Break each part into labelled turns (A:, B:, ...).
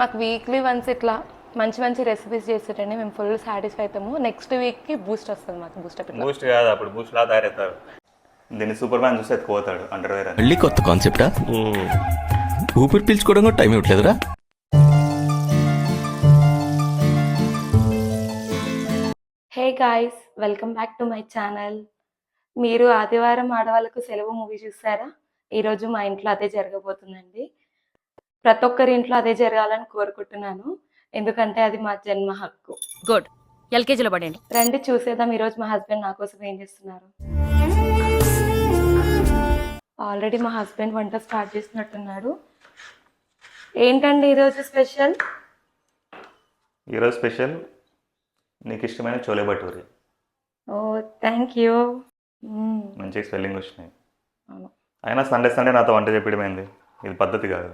A: మాకు weekly once ఇట్లా మంచి మంచి రెసిపీస్ చేసేటండి మేము ఫుల్ సాటిస్ఫై అవుతాము. నెక్స్ట్ వీక్కి బూస్ట్ వస్తుంది మాకు బూస్ట్ అప్ ఇట్లా.
B: బూస్ట్ కాదు అప్పుడు బూస్ట్ లా తయారవుతారు. దీన్ని సూపర్ మ్యాన్ చూస్తే ఎత్తుకుపోతాడు అండర్వేర్ అని.
C: మళ్ళీ కొత్త కాన్సెప్టా ఊపిరి పీల్చుకోవడం కూడా time ఇవ్వట్లేదురా?
A: Hey guys welcome back to my channel మీరు ఆదివారం ఆడవాళ్ళకు సెలవు మూవీ చూసారా? ఈరోజు మా ఇంట్లో అదే జరగబోతుందండి. ప్రతి ఒక్కరి ఇంట్లో అదే జరగాలని కోరుకుంటున్నాను. ఎందుకంటే అది మా జన్మ హక్కు.
D: గుడ్ ఎల్కేజీలో పడండి
A: రండి చూసేద్దాం. ఈరోజు మా హస్బెండ్ నా కోసం ఏం చేస్తున్నారు? ఆల్రెడీ మా హస్బెండ్ వంట స్టార్ట్ చేసినట్టున్నాడు ఏంటండి ఈరోజు స్పెషల్?
B: ఈరోజు స్పెషల్ నీకు ఇష్టమైన చోలే భటూరి.
A: Oh thank you.
B: మంచి స్పెల్లింగ్ వచ్చినాయి.
A: అవును.
B: అయినా సండే సండే నాతో వంట చెప్పడమైంది? ఇది పద్ధతి కాదు.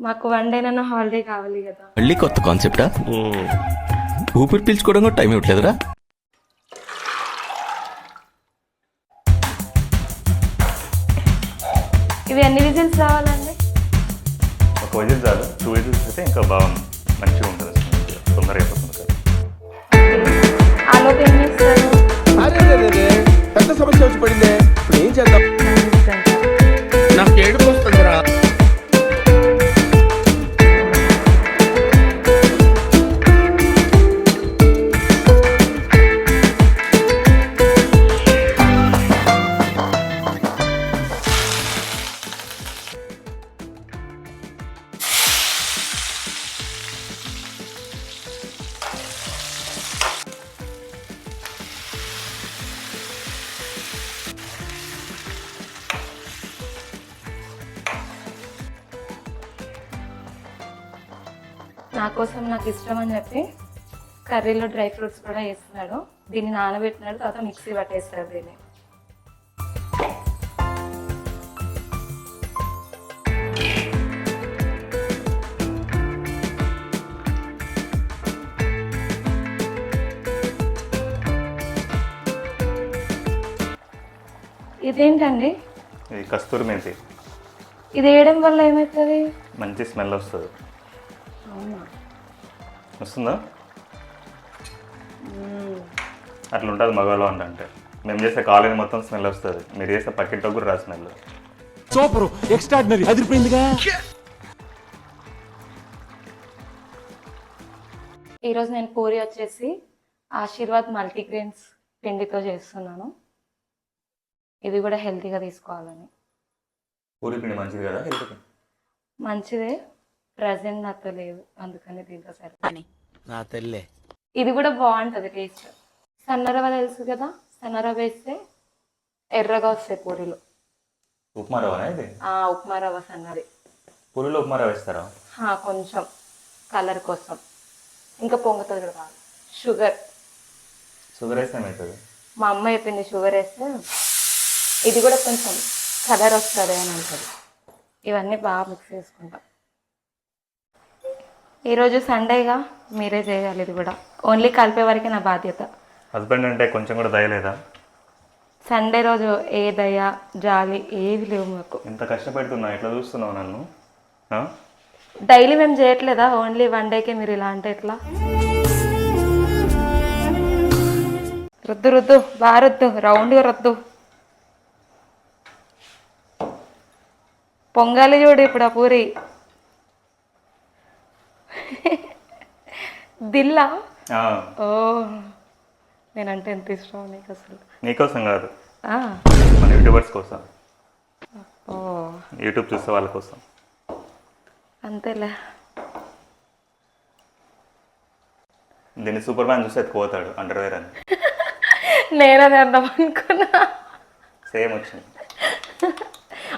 A: మాకు వన్ డేనన్నా హాలిడే కావాలి కదా.
C: మళ్ళీ కొత్త కాన్సెప్టా ఊపిరి పీల్చుకోవడం కూడా టైం ఇవ్వట్లేదురా.
A: ఇవి ఎన్ని విజిల్స్ రావాలండి?
B: ఒక విజిల్ చాలు టూ విజిల్స్ అయితే ఇంకా బాగుంది మంచిగా ఉంటుంది. తొందరగా అయిపోతుంది కదా.
A: ఆలోపు ఏం చేస్తారు?
E: అరే రే, రే, రే. పెద్ద సమస్య వచ్చి పడిందే. ఇప్పుడు ఏం చేద్దాం? నాకు ఏడుపు వస్తుందిరా.
A: నా కోసం నాకు ఇష్టం అని చెప్పి కర్రీలో డ్రై ఫ్రూట్స్ కూడా వేస్తున్నాడు. దీన్ని నానబెట్టినాడు తర్వాత మిక్సీ పట్టేస్తాడు దీన్ని. ఇదేంటండి?
B: ఇది కస్తూరి మెంతి.
A: ఇది వేయడం వల్ల ఏమవుతుంది?
B: మంచి స్మెల్ వస్తుంది. వస్తుందా? అట్లా ఉంటుంది మగవాళ్ళు వంట అంటే. మేము చేసే కాలేజీ మొత్తం స్మెల్ వస్తుంది. మీరు చేసే పక్కింటో కూడా రా స్మెల్.
E: సూపర్. ఎక్స్ట్రాడినరీ. అదిరిపోయిందిగా.
A: ఈరోజు నేను పూరి వచ్చేసి ఆశీర్వాద్ మల్టీగ్రెయిన్స్ పిండితో చేస్తున్నాను. ఇది కూడా హెల్తీగా తీసుకోవాలని.
B: పూరి పిండి మంచిది కదా
A: మంచిదే. ప్రజెంట్ నాతో లేదు. అందుకని దీంతో సరే
D: అని
E: నా తెల్లే.
A: ఇది కూడా బాగుంటుంది టేస్ట్. సన్నరవ తెలుసు కదా? సన్నరవ వేస్తే ఎర్రగా వస్తాయి పూరీలు.
B: ఉప్మా రవ్వనా ఇది?
A: ఆ ఉప్మా రవ్వ సన్నది.
B: పూరిలో ఉప్మా రవ్వ వేస్తారా?
A: ఆ, కొంచెం. కలర్ కోసం. ఇంకా పొంగుతుంది కూడా బాగా షుగర్.
B: షుగర్ వేస్తే ఏమవుతుంది?
A: మా అమ్మ చెప్పింది షుగర్ వేస్తే ఇది కూడా కొంచెం కలర్ వస్తుంది అని అంటది. ఇవన్నీ బాగా మిక్స్ చేసుకుంటాం. ఈరోజు సండేగా మీరే చేయాలి ఇది కూడా. ఓన్లీ కలిపే వరకే నా బాధ్యత.
B: హస్బెండ్ అంటే కొంచెం కూడా దయలేదా
A: సండే రోజు ఏ దయ జాలి ఏవి లేవు మాకు.
B: ఇంత కష్టపెడుతున్నా ఎట్లా చూస్తున్నావు నన్ను? ఆ?
A: డైలీ మేము చేయట్లేదా? ఓన్లీ వన్ డేకే మీరు ఇలా అంటే ఎట్లా? రుద్దు రుద్దు బాగా రుద్దు రౌండ్గా రుద్దు. పొంగాలి చూడు ఇప్పుడు ఆ పూరి. దిల్లా? ఓ నేనంటే ఎంత ఇష్టం నీకు అసలు
B: నీకోసం కాదు. మన యూట్యూబర్స్ కోసం.
A: ఓ
B: యూట్యూబ్ చూసే వాళ్ళ కోసం.
A: అంతేలే.
B: దీన్ని సూపర్ మ్యాన్ చూస్తే ఎత్తుకుపోతాడు అండర్వేర్ అని.
A: నేనది అర్థం అనుకున్నా.
B: సేమ్ వచ్చింది.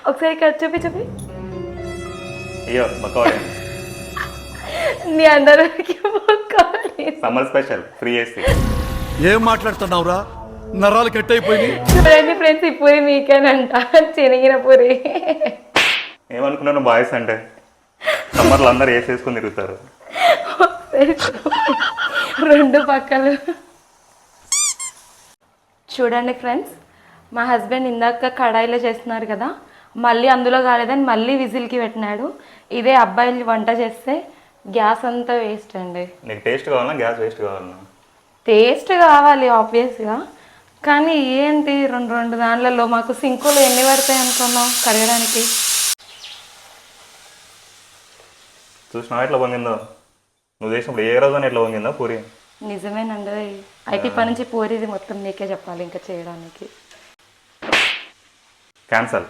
A: ఒకసారి ఇక్కడ చూపి చూపి.
B: అయ్యో బక్కవాడే
A: నీ అందరికి.
B: Summer special free AC.
F: ఏం మాట్లాడుతున్నావురా? నరాలు కట్ అయిపోయింది
A: చూడండి ఫ్రెండ్స్ ఈ పూరి మీకేనంట. చినిగిన పూరి.
B: ఏమనుకున్నాను బాయ్స్ అంటే? సమ్మర్లో అందరు ఏసీ వేసుకొని తిరుగుతారు.
A: రెండు పక్కలు. చూడండి ఫ్రెండ్స్ మా హస్బెండ్ ఇందాక కడాయిలో చేస్తున్నారు కదా మళ్ళీ అందులో కాలేదని మళ్ళీ విజిల్కి పెట్టినాడు. ఇదే అబ్బాయిలు వంట చేస్తే గ్యాస్ అంతా వేస్ట్ అండి.
B: నీకు టేస్ట్ కావాలన్నా గ్యాస్ వేస్ట్ కావాలన్నా?
A: టేస్ట్ కావాలి ఆబ్వియస్గా కానీ ఏంటి రెండు రెండు దాంట్లలో మాకు సింకులు ఎన్ని పడతాయి అనుకున్నాం కడగడానికి?
B: చూసినావా ఎట్లా పొంగిందో? నువ్వు చేసినప్పుడు ఏ రోజున ఎట్లా పొంగిందో పూరి?
A: నిజమేనండి. అయితే ఇప్పటి నుంచి పూరిది మొత్తం నీకే చెప్పాలి ఇంకా చేయడానికి.
B: క్యాన్సల్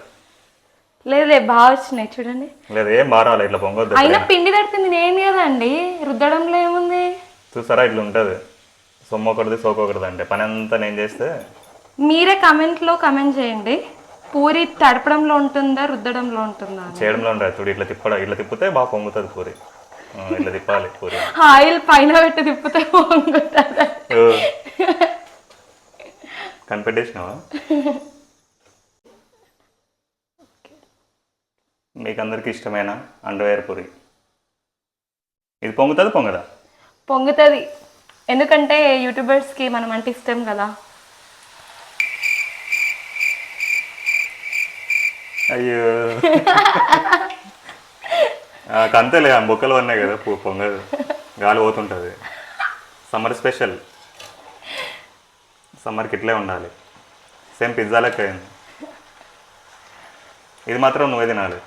A: లేదు లేదు బాగా వచ్చినాయి చూడండి.
B: లేదు ఏం బారాలి ఇట్లా పొంగొద్దు
A: అయినా. పిండి తడిపింది నేను కదండి రుద్దడంలో ఏముంది?
B: చూసారా ఇట్లా ఉంటుంది. సొమ్ము ఒకటిది సోకు అంటే పని అంతా నేను చేస్తే.
A: మీరే కమెంట్లో కమెంట్ చేయండి. పూరి తడపడంలో ఉంటుందా రుద్దడంలో ఉంటుందా.
B: చేయడంలో ఉండదు చూడు ఇట్లా తిప్పడం ఇట్లా తిప్పితే బాగా పొంగుతుంది పూరి. ఇట్లా తిప్పాలి పూరి.
A: ఆయిల్ పైన పెట్టి తిప్పితే పొంగుతుందా.
B: కనిపెట్టేసినావా? మీకు అందరికి ఇష్టమైన అండర్వేర్ పూరి. ఇది పొంగుతుంది పొంగదా?
A: పొంగుతుంది. ఎందుకంటే యూట్యూబర్స్కి మనం అంటే ఇష్టం కదా.
B: అయ్యో. అంతేలే బొక్కలు ఉన్నాయి కదా పొంగదు. గాలి పోతుంటుంది. Summer special. సమ్మర్కి ఇట్లే ఉండాలి. సేమ్ పిజ్జా లెక్క అయింది ఇది మాత్రం నువ్వే తినాలి.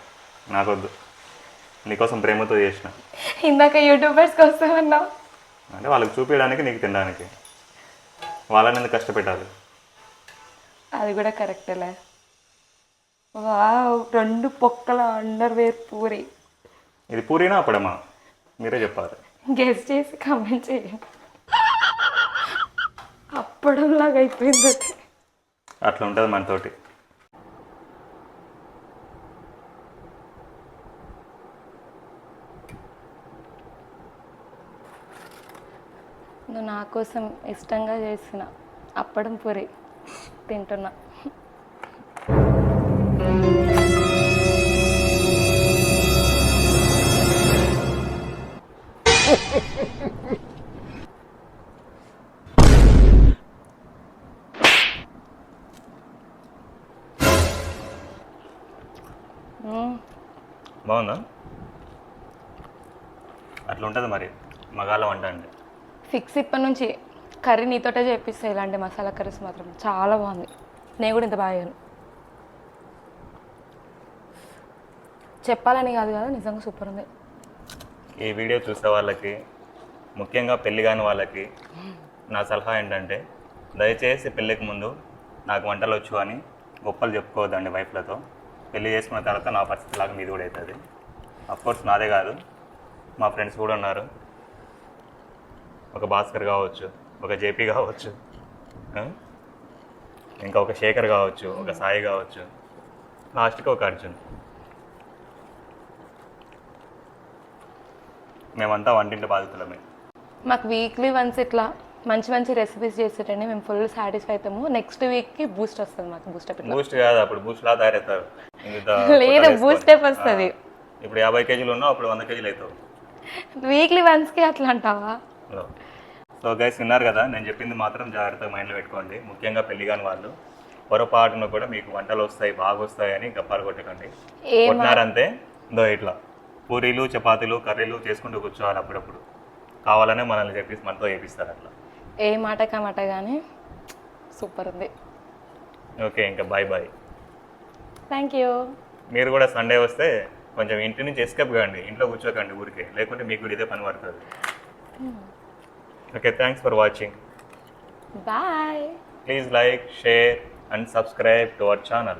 B: నాకొద్దు. నీకోసం ప్రేమతో చేసిన.
A: ఇందాక యూట్యూబర్స్కి వస్తామన్నావు
B: అంటే వాళ్ళకి చూపించడానికి నీకు తినడానికి. వాళ్ళని ఎందుకు కష్టపెట్టాలి?
A: అది కూడా కరెక్టేలే. వావ్ రెండు పొక్కల అండర్వేర్ పూరి.
B: ఇది పూరినా అప్పుడమ్మా మీరే చెప్పాలి.
A: గెస్ చేసి కమెంట్ చేయండి అప్పడంలాగా అయిపోయింది.
B: అట్లా ఉంటుంది మనతోటి
A: నువ్వు నా కోసం ఇష్టంగా చేసిన అప్పడం పూరి తింటున్నా.
B: బాగుందా? అట్లా ఉంటుంది మరి. మగాళ్ళ వంట అంటే
A: ఫిక్స్ ఇప్పటి నుంచి కర్రీ నీతోటే చేపిస్తాయి ఇలాంటి మసాలా కర్రీస్ మాత్రం చాలా బాగుంది. నేను కూడా ఇంత బాగా చెప్పాలని కాదు కదా నిజంగా సూపర్ ఉంది.
B: ఈ వీడియో చూసే వాళ్ళకి ముఖ్యంగా పెళ్ళి కాని వాళ్ళకి నా సలహా ఏంటంటే దయచేసి పెళ్ళికి ముందు నాకు వంటలు వచ్చు అని గొప్పలు చెప్పుకోవద్దండి వైఫ్లతో పెళ్ళి చేసుకున్న తర్వాత నా పరిస్థితి లాగా మీది కూడా అవుతుంది. కోర్స్ నాదే కాదు. మా ఫ్రెండ్స్ కూడా ఉన్నారు. ఒక భాస్కర్ కావచ్చు ఒక జేపీ కావచ్చు? ఇంకా ఒక శేఖర్ కావచ్చు ఒక సాయి కావచ్చు లాస్ట్కి ఒక అర్జున్. మేమంతా వంటింటి బాధితులమే.
A: మాకు వీక్లీ వన్స్ ఇట్లా మంచి మంచి రెసిపీస్ చేసేటండి మేము ఫుల్ సాటిస్ఫై అవుతాము. నెక్స్ట్ వీక్కి బూస్ట్ వస్తుంది మాకు బూస్ట్ అప్
B: బూస్ట్ కాదు అప్పుడు బూస్ట్ లా తయారవుతారు.
A: లేదు,
B: వేసుకొని.
A: up వస్తది.
B: ఇప్పుడు యాభై కేజీలు ఉన్నావు అప్పుడు వంద కేజీలు అవుతావు.
A: వీక్లీ వన్స్కి అట్లా అంటావా?
B: సో గైస్ విన్నారు కదా నేను చెప్పింది మాత్రం జాగ్రత్తగా మైండ్లో పెట్టుకోండి. ముఖ్యంగా పెళ్ళి కాని వాళ్ళు. పొరపాటున కూడా మీకు వంటలు వస్తాయి బాగా వస్తాయి అని గప్పాలు కొట్టకండి. కొట్టినారంతే దో ఇట్లా. పూరీలు చపాతీలు కర్రీలు చేసుకుంటూ కూర్చోవాలి అప్పుడప్పుడు. కావాలనే మనల్ని చెప్పేసి మనతో చేపిస్తారు అట్లా.
A: ఏ మాట మాట కానీ సూపర్ ఉంది.
B: ఓకే ఇంకా బాయ్ బాయ్.
A: థ్యాంక్ యూ
B: మీరు కూడా సండే వస్తే కొంచెం ఇంటి నుంచి ఎస్కేప్ కాండి. ఇంట్లో కూర్చోకండి ఊరికే. లేకుంటే మీకు కూడా ఇదే పని పడుతుంది. Okay, thanks for watching.
A: Bye.
B: Please like, share, and subscribe to our channel.